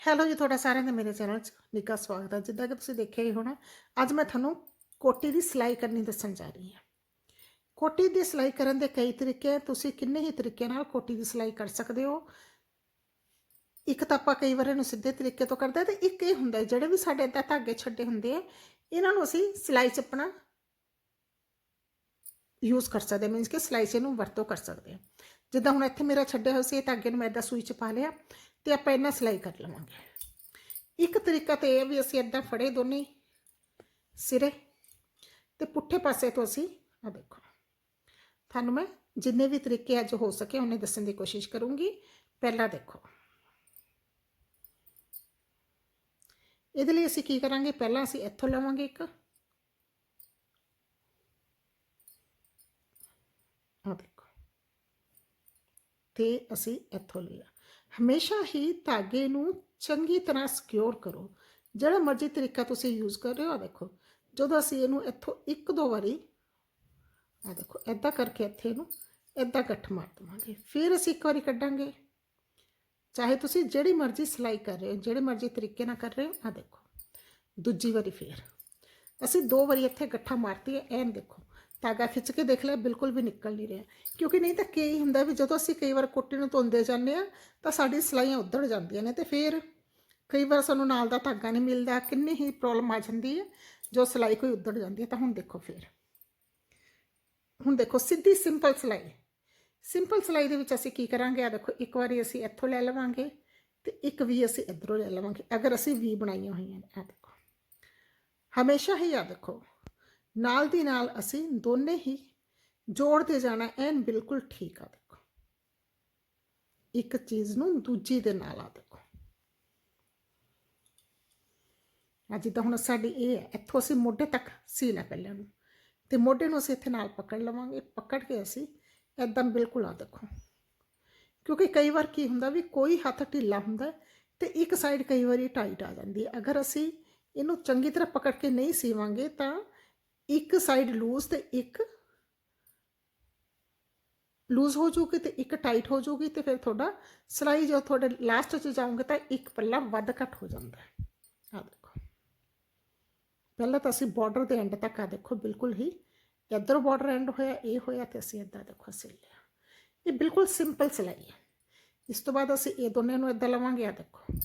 Hello ਜੀ ਤੁਹਾਡਾ ਸਾਰਿਆਂ ਦਾ, ਮੇਰੇ ਚੈਨਲ 'ਚ ਨਿੱਘਾ ਸਵਾਗਤ ਹੈ। ਜਿੱਦਾਂ ਕਿ ਤੁਸੀਂ ਦੇਖਿਆ ਹੀ ਹੋਣਾ, ਅੱਜ ਮੈਂ ਤੁਹਾਨੂੰ ਕੋਟੀ ਦੀ ਸਿਲਾਈ ਕਰਨੀ ਦੱਸਣ ਜਾ ਰਹੀ ਹਾਂ। ਕੋਟੀ ਦੀ ਸਿਲਾਈ ਕਰਨ ਦੇ ਕਈ ਤਰੀਕੇ ਤੁਸੀਂ ਕਿੰਨੇ ਹੀ ਤਰੀਕੇ ਨਾਲ ਕੋਟੀ ਦੀ ਸਿਲਾਈ ਕਰ ਸਕਦੇ ਹੋ। ਇੱਕ ਤਾਂ ਆਪਾਂ ਕਈ ਵਾਰ ਇਹਨੂੰ ਸਿੱਧੇ ਤਰੀਕੇ ਤੋਂ ਕਰਦੇ ਹਾਂ ਤੇ ਇੱਕ ਇਹ ਹੁੰਦਾ ਜਿਹੜੇ ਵੀ ਸਾਡੇ ਇੱਦਾਂ ਧਾਗੇ ਛੱਡੇ ਹੁੰਦੇ ਆ, ਇਹਨਾਂ ਨੂੰ ਅਸੀਂ ਸਿਲਾਈ 'ਚ ਆਪਣਾ ਯੂਜ਼ ਕਰ ਸਕਦੇ ਮੀਨਸ ਕਿ ਸਿਲਾਈ 'ਚ ਇਹਨੂੰ ਵਰਤੋਂ ਕਰ ਸਕਦੇ ਹਾਂ। ਜਿੱਦਾਂ ਹੁਣ ਇੱਥੇ ਮੇਰਾ ਛੱਡਿਆ ਹੋਇਆ ਸੀ, ਇਹ ਧਾਗੇ ਨੂੰ ਮੈਂ ਇੱਦਾਂ ਸੂਈ 'ਚ ਪਾ ਲਿਆ, ਤੇ ਆਪਾਂ ਇਹਨਾਂ ਸਿਲਾਈ ਕਰ ਲਵਾਂਗੇ। ਇੱਕ ਤਰੀਕਾ ਤੇ ਇਹ ਵੀ ਅਸੀਂ ਇੱਦਾਂ ਫੜੇ ਦੋਨੇ ਸਿਰੇ, ਤੇ ਪੁੱਠੇ ਪਾਸੇ ਤੋਂ ਅਸੀਂ ਆ ਦੇਖੋ। ਤੁਹਾਨੂੰ ਮੈਂ ਜਿੰਨੇ ਵੀ ਤਰੀਕੇ ਅੱਜ ਹੋ ਸਕੇ ਉਹਨੇ ਦੱਸਣ ਦੀ ਕੋਸ਼ਿਸ਼ ਕਰੂੰਗੀ। ਪਹਿਲਾਂ ਦੇਖੋ। ਇਹਦੇ ਲਈ ਅਸੀਂ ਕੀ ਕਰਾਂਗੇ? ਪਹਿਲਾਂ ਅਸੀਂ ਇੱਥੋਂ ਲਵਾਂਗੇ ਇੱਕ ਆ ਦੇਖੋ ਤੇ ਅਸੀਂ ਇੱਥੋਂ ਲਿਆ। ਹਮੇਸ਼ਾ ਹੀ ਧਾਗੇ ਨੂੰ ਚੰਗੀ ਤਰ੍ਹਾਂ ਸਿਕਿਉਰ ਕਰੋ। ਜਿਹੜਾ ਮਰਜ਼ੀ ਤਰੀਕਾ ਤੁਸੀਂ ਯੂਜ਼ ਕਰ ਰਹੇ ਹੋ ਆ ਦੇਖੋ। ਜਦੋਂ ਅਸੀਂ ਇਹਨੂੰ ਇੱਥੋਂ ਇੱਕ ਦੋ ਵਾਰੀ ਆ ਦੇਖੋ ਐਦਾਂ ਕਰਕੇ ਇੱਥੇ ਇਹਨੂੰ ਐਦਾਂ ਇਕੱਠ ਮਾਰ ਦਵਾਂਗੇ। ਫਿਰ ਅਸੀਂ ਇੱਕ ਵਾਰੀ ਕੱਢਾਂਗੇ। ਚਾਹੇ ਤੁਸੀਂ ਜਿਹੜੀ ਮਰਜ਼ੀ ਸਿਲਾਈ ਕਰ ਰਹੇ ਹੋ, ਜਿਹੜੇ ਮਰਜ਼ੀ ਤਰੀਕੇ ਨਾਲ ਕਰ ਰਹੇ ਹੋ ਆ ਦੇਖੋ। ਦੂਜੀ ਵਾਰੀ ਫੇਰ। ਅਸੀਂ ਦੋ ਵਾਰੀ ਇੱਥੇ ਗੱਠਾ ਮਾਰਤੀ ਹੈ ਐਨ ਦੇਖੋ। ਧਾਗਾ ਖਿੱਚ ਕੇ ਦੇਖ ਲਿਆ ਬਿਲਕੁਲ ਵੀ ਨਿਕਲ ਨਹੀਂ ਰਿਹਾ। ਕਿਉਂਕਿ ਨਹੀਂ ਤਾਂ ਕੀ ਹੁੰਦਾ ਵੀ ਜਦੋਂ ਅਸੀਂ ਕਈ ਵਾਰ ਕੋਟੀ ਨੂੰ ਧੋਂਦੇ ਜਾਂਦੇ ਆ ਤਾਂ ਸਾਡੀ ਸਿਲਾਈਆਂ ਉੱਧੜ ਜਾਂਦੀਆਂ ਨੇ ਤੇ ਫਿਰ ਕਈ ਵਾਰ ਸਾਨੂੰ ਨਾਲ ਦਾ ਧਾਗਾ ਨਹੀਂ ਮਿਲਦਾ, ਕਿੰਨੀ ਹੀ ਪ੍ਰੋਬਲਮ ਆ ਜਾਂਦੀ ਹੈ, ਜੋ ਸਿਲਾਈ ਕੋਈ ਉੱਧੜ ਜਾਂਦੀ ਹੈ, ਤਾਂ ਹੁਣ ਦੇਖੋ ਫਿਰ। ਹੁਣ ਦੇਖੋ, ਸਿੱਧੀ ਸਿੰਪਲ ਸਿਲਾਈ। ਸਿੰਪਲ ਸਿਲਾਈ ਦੇ ਵਿੱਚ ਅਸੀਂ ਕੀ ਕਰਾਂਗੇ? ਆ ਦੇਖੋ, ਇੱਕ ਵਾਰੀ ਅਸੀਂ ਇੱਥੋਂ ਲੈ ਲਵਾਂਗੇ ਤੇ ਇੱਕ ਵੀ ਅਸੀਂ ਇੱਧਰੋਂ ਲੈ ਲਵਾਂਗੇ। ਅਗਰ ਅਸੀਂ ਵੀ ਬਣਾਈਆਂ ਹੋਈਆਂ ਨੇ, ਆ ਦੇਖੋ। ਹਮੇਸ਼ਾ ਹੀ ਆ ਦੇਖੋ। ਨਾਲ ਦੀ ਨਾਲ ਅਸੀਂ ਦੋਨੇ ਹੀ ਜੋੜਦੇ ਜਾਣਾ ਐਨ ਬਿਲਕੁਲ ਠੀਕ ਆ ਦੇਖੋ। ਇੱਕ ਚੀਜ਼ ਨੂੰ ਦੂਜੀ ਦੇ ਨਾਲ ਆ ਦੇਖੋ। ਆ ਜਿੱਦਾਂ ਹੁਣ ਸਾਡੀ ਇਹ ਹੈ, ਇੱਥੋਂ ਅਸੀਂ ਮੋਢੇ ਤੱਕ ਸੀਣਾ ਪਹਿਲਾਂ ਨੂੰ। ਤੇ ਮੋਢੇ ਨੂੰ ਅਸੀਂ ਇੱਥੇ ਨਾਲ ਪਕੜ ਲਵਾਂਗੇ, ਪਕੜ ਕੇ ਅਸੀਂ ਐਦਾਂ ਬਿਲਕੁਲ ਆ ਦੇਖੋ। ਕਿਉਂਕਿ ਕਈ ਵਾਰ ਕੀ ਹੁੰਦਾ ਵੀ ਕੋਈ ਹੱਥ ਢਿੱਲਾ ਹੁੰਦਾ ਤੇ ਇੱਕ ਸਾਈਡ ਕਈ ਵਾਰੀ ਟਾਈਟ ਆ ਜਾਂਦੀ ਹੈ। ਅਗਰ ਅਸੀਂ ਇਹਨੂੰ ਚੰਗੀ ਤਰ੍ਹਾਂ ਪਕੜ ਕੇ ਨਹੀਂ ਸੀਵਾਂਗੇ ਤਾਂ ਇੱਕ ਸਾਈਡ ਲੂਜ਼ ਤੇ ਇੱਕ ਲੂਜ਼ ਹੋ ਜੂਗੀ ਤੇ ਇੱਕ ਟਾਈਟ ਹੋ ਜੂਗੀ ਤੇ ਫਿਰ ਤੁਹਾਡਾ ਸਿਲਾਈ ਜੋ ਤੁਹਾਡੇ ਲਾਸਟ 'ਚ ਜਾਓਗੇ ਤਾਂ ਇੱਕ ਪੱਲਾ ਵੱਧ ਘੱਟ ਹੋ ਜਾਂਦਾ ਹੈ। ਆ ਦੇਖੋ। ਪਹਿਲਾਂ ਤਾਂ ਅਸੀਂ ਬਾਰਡਰ ਦੇ ਐਂਡ ਤੱਕ ਆ ਦੇਖੋ, ਬਿਲਕੁਲ ਹੀ ਇੱਧਰੋਂ ਬਾਰਡਰ ਐਂਡ ਹੋਇਆ, ਇਹ ਹੋਇਆ ਤੇ ਅਸੀਂ ਇੱਦਾਂ ਦੇਖੋ ਸਿਲ ਲਿਆ ਇਹ ਬਿਲਕੁਲ ਸਿੰਪਲ ਸਿਲਾਈ ਹੈ। ਇਸ ਤੋਂ ਬਾਅਦ ਅਸੀਂ ਇਹ ਦੋਨੇ ਨੂੰ ਇੱਦਾਂ ਲਵਾਂਗੇ ਆ ਦੇਖੋ।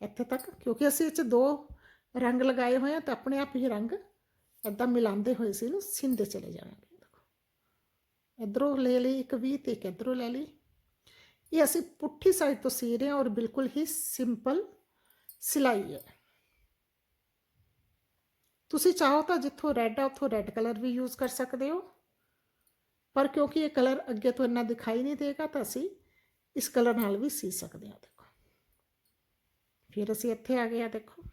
ਇੱਥੇ ਤੱਕ, ਕਿਉਂਕਿ ਅਸੀਂ ਇਹ 'ਚ ਦੋ ਰੰਗ ਲਗਾਏ ਹੋਏ ਆ ਤਾਂ ਆਪਣੇ ਆਪ ਹੀ ਰੰਗ ਇੱਦਾਂ ਮਿਲਾਉਂਦੇ ਹੋਏ ਸੀ ਇਹਨੂੰ ਸਿੰਦੇ ਚਲੇ ਜਾਵਾਂਗੇ ਦੇਖੋ ਇੱਧਰੋਂ ਲੈ ਲਈ ਇੱਕ ਵੀ ਤੇ ਇੱਕ ਇੱਧਰੋਂ ਲੈ ਲਈ। ਇਹ ਅਸੀਂ ਪੁੱਠੀ ਸਾਈਡ ਤੋਂ ਸੀ ਰਹੇ ਹਾਂ ਔਰ ਬਿਲਕੁਲ ਹੀ ਸਿੰਪਲ ਸਿਲਾਈ ਹੈ। ਤੁਸੀਂ ਚਾਹੋ ਤਾਂ ਜਿੱਥੋਂ ਰੈੱਡ ਆ, ਉੱਥੋਂ ਰੈੱਡ ਕਲਰ ਵੀ ਯੂਜ਼ ਕਰ ਸਕਦੇ ਹੋ। ਪਰ ਕਿਉਂਕਿ ਇਹ ਕਲਰ ਅੱਗੇ ਤੋਂ ਇੰਨਾ ਦਿਖਾਈ ਨਹੀਂ ਦੇਗਾ ਤਾਂ ਅਸੀਂ ਇਸ ਕਲਰ ਨਾਲ ਵੀ ਸੀ ਸਕਦੇ ਹਾਂ, ਦੇਖੋ। ਫਿਰ ਅਸੀਂ ਇੱਥੇ ਆ ਗਏ ਆ ਦੇਖੋ।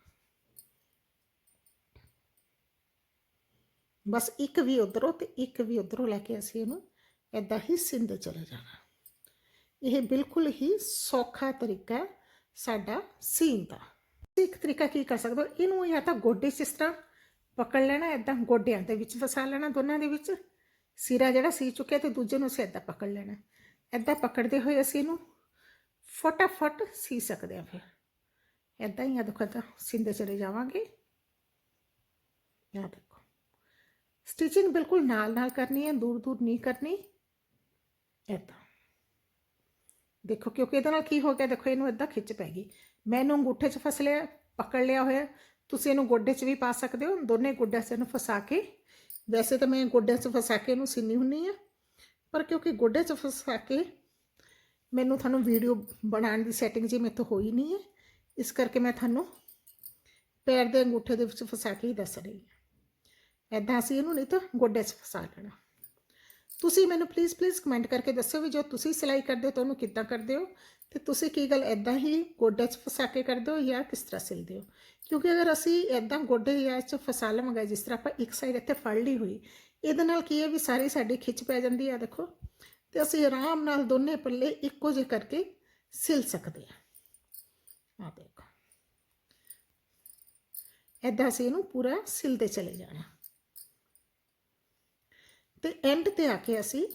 ਬਸ ਇੱਕ ਵੀ ਉਧਰੋਂ ਤੇ ਇੱਕ ਵੀ ਉਧਰੋਂ ਲੈ ਕੇ ਅਸੀਂ ਇਹਨੂੰ ਇਦਾਂ ਹੀ ਸਿੰਦੇ ਚਲੇ ਜਾਣਾ। ਇਹ ਬਿਲਕੁਲ ਹੀ ਸੌਖਾ ਤਰੀਕਾ ਸਾਡਾ ਸੀਨ ਦਾ। ਇੱਕ ਤਰੀਕਾ ਕੀ ਕਰ ਸਕਦੇ ਹੋ? ਇਹਨੂੰ ਜਾਂ ਤਾਂ ਗੋਡੇ 'ਚ ਇਸ ਤਰ੍ਹਾਂ ਪਕੜ ਲੈਣਾ ਇਦਾਂ ਗੋਡਿਆਂ ਦੇ ਵਿੱਚ ਫਸਾ ਲੈਣਾ ਦੋਨਾਂ ਦੇ ਵਿੱਚ। ਸਿਰਾ ਜਿਹੜਾ ਸੀ ਚੁੱਕਿਆ ਤੇ ਦੂਜੇ ਨੂੰ ਅਸੀਂ ਇਦਾਂ ਪਕੜ ਲੈਣਾ। ਇਦਾਂ ਪਕੜਦੇ ਹੋਏ ਅਸੀਂ ਇਹਨੂੰ ਫਟਾਫਟ ਸੀ ਸਕਦੇ ਹਾਂ ਫਿਰ। ਇਦਾਂ ਹੀ ਆ ਦੇਖੋ ਤਾਂ ਸਿੰਦੇ ਚਲੇ ਜਾਵਾਂਗੇ। ਯਾਦ ਸਟਿਚਿੰਗ ਬਿਲਕੁਲ ਨਾਲ ਨਾਲ ਕਰਨੀ ਹੈ, ਦੂਰ ਦੂਰ ਨਹੀਂ ਕਰਨੀ। ਇਦਾਂ ਦੇਖੋ, ਕਿਉਂਕਿ ਇਹਦੇ ਨਾਲ ਕੀ ਹੋ ਗਿਆ, ਦੇਖੋ, ਇਹਨੂੰ ਇਦਾਂ ਖਿੱਚ ਪੈ ਗਈ। ਮੈਂ ਇਹਨੂੰ ਅੰਗੂਠੇ 'ਚ ਫਸ ਲਿਆ, ਪਕੜ ਲਿਆ ਹੋਇਆ। ਤੁਸੀਂ ਇਹਨੂੰ ਗੋਡੇ 'ਚ ਵੀ ਪਾ ਸਕਦੇ ਹੋ, ਦੋਨੇ ਗੋਡਿਆਂ 'ਚ ਇਹਨੂੰ ਫਸਾ ਕੇ। ਵੈਸੇ ਤਾਂ ਮੈਂ ਗੋਡਿਆਂ 'ਚ ਫਸਾ ਕੇ ਇਹਨੂੰ ਸਿੰਨੀ ਹੁੰਨੀ ਆ, ਪਰ ਕਿਉਂਕਿ ਗੋਡੇ 'ਚ ਫਸਾ ਕੇ ਮੈਨੂੰ ਤੁਹਾਨੂੰ ਵੀਡੀਓ ਬਣਾਉਣ ਦੀ ਸੈਟਿੰਗ ਜੀ ਮੇਰੇ ਤੋਂ ਹੋਈ ਨਹੀਂ ਹੈ, ਇਸ ਕਰਕੇ ਮੈਂ ਤੁਹਾਨੂੰ ਪੈਰ ਦੇ ਅੰਗੂਠੇ ਦੇ ਵਿੱਚ ਫਸਾ ਕੇ ਹੀ ਦੱਸ ਰਹੀ ਹਾਂ। ਐਦਾਂ ਅਸੀਂ ਇਹਨੂੰ ਨਹੀਂ ਤਾਂ ਗੋਡੇ 'ਚ ਫਸਾ ਲੈਣਾ। ਤੁਸੀਂ ਮੈਨੂੰ ਪਲੀਜ਼ ਪਲੀਜ਼ ਕਮੈਂਟ ਕਰਕੇ ਦੱਸਿਓ ਵੀ ਜੋ ਤੁਸੀਂ ਸਿਲਾਈ ਕਰਦੇ ਹੋ ਤਾਂ ਉਹਨੂੰ ਕਿੱਦਾਂ ਕਰਦੇ ਹੋ ਤੇ ਤੁਸੀਂ ਕੀ ਗੱਲ ਐਦਾਂ ਹੀ ਗੋਡੇ 'ਚ ਫਸਾ ਕੇ ਕਰਦੇ ਹੋ ਜਾਂ ਕਿਸ ਤਰ੍ਹਾਂ ਸਿਲਦੇ ਹੋ? ਕਿਉਂਕਿ ਅਗਰ ਅਸੀਂ ਐਦਾਂ ਗੋਡੇ ਜਾਂ 'ਚ ਫਸਾ ਲਵਾਂਗੇ, ਜਿਸ ਤਰ੍ਹਾਂ ਆਪਾਂ ਇੱਕ ਸਾਈਡ ਇੱਥੇ ਫੜ ਲਈ ਹੋਈ, ਇਹਦੇ ਨਾਲ ਕੀ ਹੈ ਵੀ ਸਾਰੀ ਸਾਡੀ ਖਿੱਚ ਪੈ ਜਾਂਦੀ ਆ ਦੇਖੋ। ਤੇ ਅਸੀਂ ਆਰਾਮ ਨਾਲ ਦੋਨੇ ਪੱਲੇ ਇੱਕੋ ਜਿਹੇ ਕਰਕੇ ਸਿਲ ਸਕਦੇ ਹਾਂ। ਆ ਦੇਖੋ। ਐਦਾਂ ਅਸੀਂ ਇਹਨੂੰ ਪੂਰਾ ਸਿਲਦੇ ਚਲੇ ਜਾਣਾ। ਤੇ ਐਂਡ ਤੇ ਆ ਕੇ ਅਸੀਂ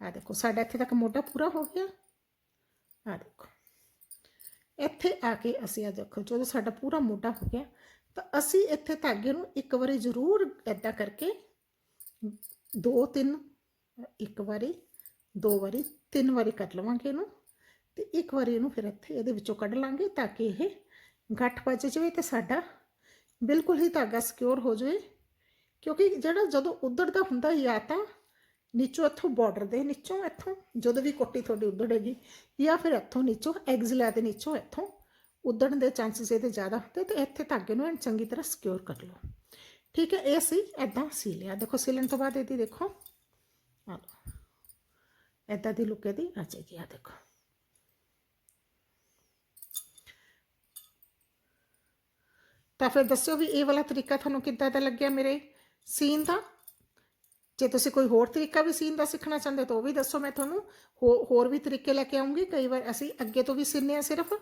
ਆ ਦੇਖੋ, ਸਾਡਾ ਇੱਥੇ ਤੱਕ ਮੋਢਾ ਪੂਰਾ ਹੋ ਗਿਆ। ਆ ਦੇਖੋ, ਇੱਥੇ ਆ ਕੇ ਅਸੀਂ ਆ ਦੇਖੋ, ਜਦੋਂ ਸਾਡਾ ਪੂਰਾ ਮੋਢਾ ਹੋ ਗਿਆ, ਤਾਂ ਅਸੀਂ ਇੱਥੇ ਧਾਗੇ ਨੂੰ ਇੱਕ ਵਾਰੀ ਜ਼ਰੂਰ ਐਦਾਂ ਕਰਕੇ ਦੋ ਤਿੰਨ, ਇੱਕ ਵਾਰੀ, ਦੋ ਵਾਰੀ, ਤਿੰਨ ਵਾਰੀ ਕੱਟ ਲਵਾਂਗੇ ਇਹਨੂੰ ਤੇ ਇੱਕ ਵਾਰੀ ਇਹਨੂੰ ਫਿਰ ਇੱਥੇ ਇਹਦੇ ਵਿੱਚੋਂ ਕੱਢ ਲਾਂਗੇ ਤਾਂ ਕਿ ਇਹ ਗੱਠ ਵੱਜ ਜਾਵੇ ਤੇ ਸਾਡਾ ਬਿਲਕੁਲ ਹੀ ਧਾਗਾ ਸਿਕਿਉਰ ਹੋ ਜਾਵੇ। ਕਿਉਂਕਿ ਜਿਹੜਾ ਜਦੋਂ ਉਧੜਦਾ ਹੁੰਦਾ ਜਾਂ ਤਾਂ ਨੀਚੋਂ ਇੱਥੋਂ ਬਾਰਡਰ ਦੇ ਨੀਚੋਂ ਇੱਥੋਂ, ਜਦੋਂ ਵੀ ਕੋਟੀ ਤੁਹਾਡੀ ਉਧੜੇਗੀ ਜਾਂ ਫਿਰ ਇੱਥੋਂ ਨੀਚੋਂ ਐਗਜ਼ਲਾ ਦੇ ਨੀਚੋਂ ਇੱਥੋਂ, ਉਧੜਨ ਦੇ ਚਾਂਸਸ ਇਹਦੇ ਜ਼ਿਆਦਾ ਹੁੰਦੇ ਤੇ ਇੱਥੇ ਧਾਗੇ ਨੂੰ ਐਨ ਚੰਗੀ ਤਰ੍ਹਾਂ ਸਿਕਿਉਰ ਕਰ ਲਓ। ਠੀਕ ਹੈ, ਇਹ ਅਸੀਂ ਐਦਾਂ ਸੀ ਲਿਆ। ਦੇਖੋ, ਸਿਲਣ ਤੋਂ ਬਾਅਦ ਇਹਦੀ ਦੇਖੋ। ਆ ਲਓ। ਐਦਾਂ ਦੀ ਲੁੱਕ ਇਹਦੀ ਆ ਜਾਏਗੀ ਆ ਦੇਖੋ। ਤਾਂ ਫਿਰ ਦੱਸਿਓ ਵੀ ਇਹ ਵਾਲਾ ਤਰੀਕਾ ਤੁਹਾਨੂੰ ਕਿੱਦਾਂ ਦਾ ਲੱਗਿਆ ਮੇਰੇ? ਸੀਨ ਦਾ? ਜੇ ਤੁਸੀਂ ਕੋਈ ਹੋਰ ਤਰੀਕਾ ਵੀ ਸੀਨ ਦਾ ਸਿੱਖਣਾ ਚਾਹੁੰਦੇ ਤਾਂ ਉਹ ਵੀ ਦੱਸੋ ਮੈਂ ਤੁਹਾਨੂੰ। ਹੋ- ਹੋਰ ਵੀ ਤਰੀਕੇ ਲੈ ਕੇ ਆਉਂਗੀ। ਕਈ ਵਾਰ ਅਸੀਂ ਅੱਗੇ ਤੋਂ ਵੀ ਸੀਨੇ ਆ ਸਿਰਫ।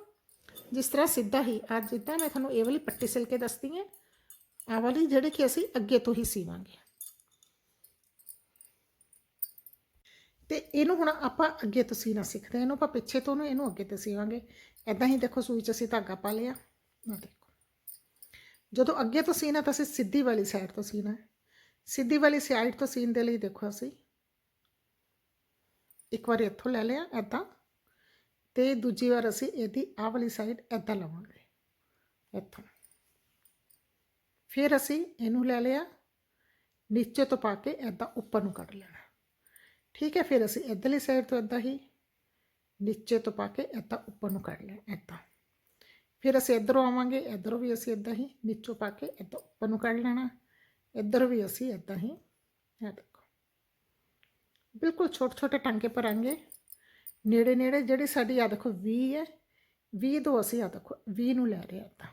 ਜਿਸ ਤਰ੍ਹਾਂ ਸਿੱਧਾ ਹੀ, ਅੱਜ ਜਿੱਦਾਂ ਮੈਂ ਤੁਹਾਨੂੰ ਇਹ ਵਾਲੀ ਪੱਟੀ ਸਿਲ ਕੇ ਦੱਸਦੀ ਹਾਂ, ਆਹ ਵਾਲੀ ਜਿਹੜੇ ਕਿ ਅਸੀਂ ਅੱਗੇ ਤੋਂ ਹੀ ਸੀਵਾਂਗੇ। ਤੇ ਇਹਨੂੰ ਹੁਣ ਆਪਾਂ ਅੱਗੇ ਤੋਂ ਸੀਨਾ ਸਿੱਖਦੇ ਹਾਂ। ਇਹਨੂੰ ਆਪਾਂ ਪਿੱਛੇ ਤੋਂ ਇਹਨੂੰ ਅੱਗੇ ਤੋਂ ਸੀਵਾਂਗੇ। ਐਦਾਂ ਹੀ ਦੇਖੋ ਸੂਈ 'ਚ ਅਸੀਂ ਧਾਗਾ ਪਾ ਲਿਆ। ਨਾ ਦੇਖੋ। ਜਦੋਂ ਅੱਗੇ ਤੋਂ ਸੀਨਾ ਤਾਂ ਅਸੀਂ ਸਿੱਧੀ ਵਾਲੀ ਸਾਈਡ ਤੋਂ ਸੀਨਾ। ਹੈ ਸਿੱਧੀ ਵਾਲੀ ਸਾਈਡ ਤੋਂ ਸੀਨ ਦੇ ਲਈ ਦੇਖੋ ਅਸੀਂ। ਇੱਕ ਵਾਰ ਇੱਥੋਂ ਲੈ ਲਿਆ ਐਦਾਂ ਤੇ ਦੂਜੀ ਵਾਰ ਅਸੀਂ ਇਹਦੀ ਆਹ ਵਾਲੀ ਸਾਈਡ ਐਦਾਂ ਲਵਾਂਗੇ। ਇੱਥੋਂ। ਫਿਰ ਅਸੀਂ ਇਹਨੂੰ ਲੈ ਲਿਆ, ਨੀਚੇ ਤੋਂ ਪਾ ਕੇ ਐਦਾਂ ਉੱਪਰ ਨੂੰ ਕੱਢ ਲੈਣਾ। ਠੀਕ ਹੈ, ਫਿਰ ਅਸੀਂ ਇੱਧਰਲੀ ਸਾਈਡ ਤੋਂ ਐਦਾਂ ਹੀ ਨੀਚੇ ਤੋਂ ਪਾ ਕੇ ਐਦਾਂ ਉੱਪਰ ਨੂੰ ਕੱਢ ਲੈਣਾ ਐਦਾਂ ਫਿਰ ਅਸੀਂ ਇੱਧਰੋਂ ਆਵਾਂਗੇ, ਇੱਧਰੋਂ ਵੀ ਅਸੀਂ ਇਦਾਂ ਹੀ ਨੀਚੋਂ ਪਾ ਕੇ ਇੱਧਰ ਉੱਪਰ ਨੂੰ ਕੱਢ ਲੈਣਾ। ਇੱਧਰ ਵੀ ਅਸੀਂ ਇਦਾਂ ਹੀ, ਇਹ ਦੇਖੋ। ਬਿਲਕੁਲ ਛੋਟੇ ਛੋਟੇ ਟਾਂਕੇ ਭਰਾਂਗੇ। ਨੇੜੇ ਨੇੜੇ ਜਿਹੜੀ ਸਾਡੀ ਆ ਦੇਖੋ 20 ਹੈ 20 ਤੋਂ ਅਸੀਂ ਆ ਦੇਖੋ 20 ਨੂੰ ਲੈ ਰਹੇ ਆਪਾਂ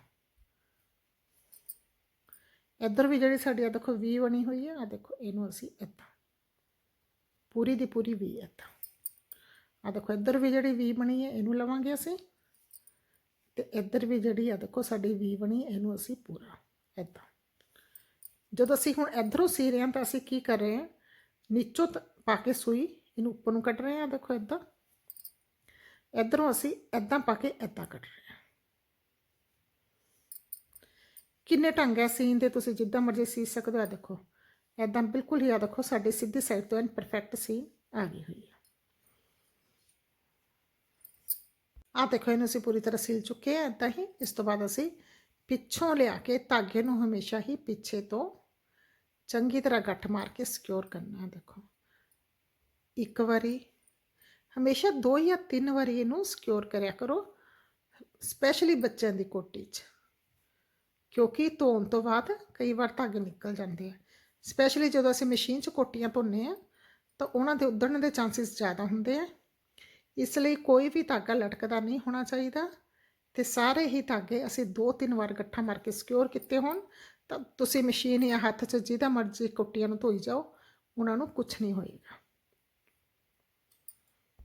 ਇੱਧਰ ਵੀ ਜਿਹੜੀ ਸਾਡੀ ਆ ਦੇਖੋ 20 ਬਣੀ ਹੋਈ ਹੈ ਆ ਦੇਖੋ ਇਹਨੂੰ ਅਸੀਂ ਇੱਦਾਂ। ਪੂਰੀ ਦੀ ਪੂਰੀ 20 ਇੱਦਾਂ। ਆ ਦੇਖੋ ਇੱਧਰ ਵੀ ਜਿਹੜੀ 20 ਬਣੀ ਹੈ, ਇਹਨੂੰ ਲਵਾਂਗੇ ਅਸੀਂ। ਤੇ ਇੱਧਰ ਵੀ ਜਿਹੜੀ ਆ ਦੇਖੋ ਸਾਡੀ ਵੀ ਬਣੀ ਇਹਨੂੰ ਅਸੀਂ ਪੂਰਾ, ਇੱਦਾਂ। ਜਦੋਂ ਅਸੀਂ ਹੁਣ ਇੱਧਰੋਂ ਸੀ ਰਹੇ ਹਾਂ ਤਾਂ ਅਸੀਂ ਕੀ ਕਰ ਰਹੇ ਹਾਂ? ਨੀਚੋਂ ਤ- ਪਾ ਕੇ ਸੂਈ, ਇਹਨੂੰ ਉੱਪਰ ਨੂੰ ਕੱਢ ਰਹੇ ਹਾਂ, ਦੇਖੋ ਇਦਾਂ। ਇੱਧਰੋਂ ਅਸੀਂ ਇਦਾਂ ਪਾ ਕੇ ਇਦਾਂ ਕੱਢ ਰਹੇ ਹਾਂ। ਕਿੰਨੇ ਢੰਗ ਹੈ ਸੀਨ ਦੇ? ਤੁਸੀਂ ਜਿੱਦਾਂ ਮਰਜ਼ੀ ਸੀ ਸਕਦੇ ਹੋ, ਆਹ ਦੇਖੋ। ਇਦਾਂ ਬਿਲਕੁਲ ਹੀ ਆ ਦੇਖੋ, ਸਾਡੀ ਸਿੱਧੀ ਸਾਈਡ ਤੋਂ ਐਨ ਪਰਫੈਕਟ ਸੀਨ ਆ ਗਈ ਹੋਈ ਹੈ ਆ ਦੇਖੋ, ਇਹਨੂੰ ਅਸੀਂ ਪੂਰੀ ਤਰ੍ਹਾਂ ਸਿਲ ਚੁੱਕੇ ਆ ਇਦਾਂ ਹੀ। ਇਸ ਤੋਂ ਬਾਅਦ ਅਸੀਂ ਪਿੱਛੋਂ ਲਿਆ ਕੇ ਧਾਗੇ ਨੂੰ ਹਮੇਸ਼ਾ ਹੀ ਪਿੱਛੇ ਤੋਂ ਚੰਗੀ ਤਰ੍ਹਾਂ ਗੱਠ ਮਾਰ ਕੇ ਸਿਕਿਉਰ ਕਰਨਾ ਦੇਖੋ। ਇੱਕ ਵਾਰੀ, ਹਮੇਸ਼ਾ ਦੋ ਜਾਂ ਤਿੰਨ ਵਾਰੀ ਇਹਨੂੰ ਸਿਕਿਉਰ ਕਰਿਆ ਕਰੋ ਸਪੈਸ਼ਲੀ ਬੱਚਿਆਂ ਦੀ ਕੋਟੀ 'ਚ। ਕਿਉਂਕਿ ਧੋਣ ਤੋਂ ਬਾਅਦ ਕਈ ਵਾਰ ਧਾਗੇ ਨਿਕਲ ਜਾਂਦੇ ਆ। ਸਪੈਸ਼ਲੀ ਜਦੋਂ ਅਸੀਂ ਮਸ਼ੀਨ 'ਚ ਕੋਟੀਆਂ ਧੋਨੇ ਆ ਤਾਂ ਉਹਨਾਂ ਦੇ ਉਧੜਨ ਦੇ ਚਾਂਸਸ ਜ਼ਿਆਦਾ ਹੁੰਦੇ ਆ। ਇਸ ਲਈ ਕੋਈ ਵੀ ਧਾਗਾ ਲਟਕਦਾ ਨਹੀਂ ਹੋਣਾ ਚਾਹੀਦਾ ਤੇ ਸਾਰੇ ਹੀ ਧਾਗੇ ਅਸੀਂ ਦੋ ਤਿੰਨ ਵਾਰ ਇਕੱਠਾ ਮਾਰ ਕੇ ਸਿਕਿਉਰ ਕੀਤੇ ਹੋਣ ਤਾਂ ਤੁਸੀਂ ਮਸ਼ੀਨ ਜਾਂ ਹੱਥ 'ਚ ਜਿਹਦਾ ਮਰਜ਼ੀ ਕੁੱਟੀਆਂ ਨੂੰ ਧੋਈ ਜਾਓ, ਉਹਨਾਂ ਨੂੰ ਕੁਝ ਨਹੀਂ ਹੋਏਗਾ।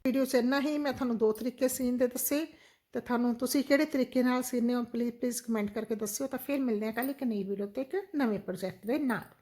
ਵੀਡੀਓ 'ਚ ਇੰਨਾ ਹੀ, ਮੈਂ ਤੁਹਾਨੂੰ ਦੋ ਤਰੀਕੇ ਸੀਨ ਦੇ ਦੱਸੇ, ਤੇ ਤੁਹਾਨੂੰ ਤੁਸੀਂ ਕਿਹੜੇ ਤਰੀਕੇ ਨਾਲ ਸੀਨੇ ਹੋ ਪਲੀਜ਼ ਪਲੀਜ਼ ਕਮੈਂਟ ਕਰਕੇ ਦੱਸਿਓ, ਤਾਂ ਫਿਰ ਮਿਲਦੇ ਹਾਂ ਕੱਲ੍ਹ ਇੱਕ ਨਈ ਵੀਡੀਓ ਤੇ ਇੱਕ ਨਵੇਂ ਪ੍ਰੋਜੈਕਟ ਦੇ ਨਾਲ।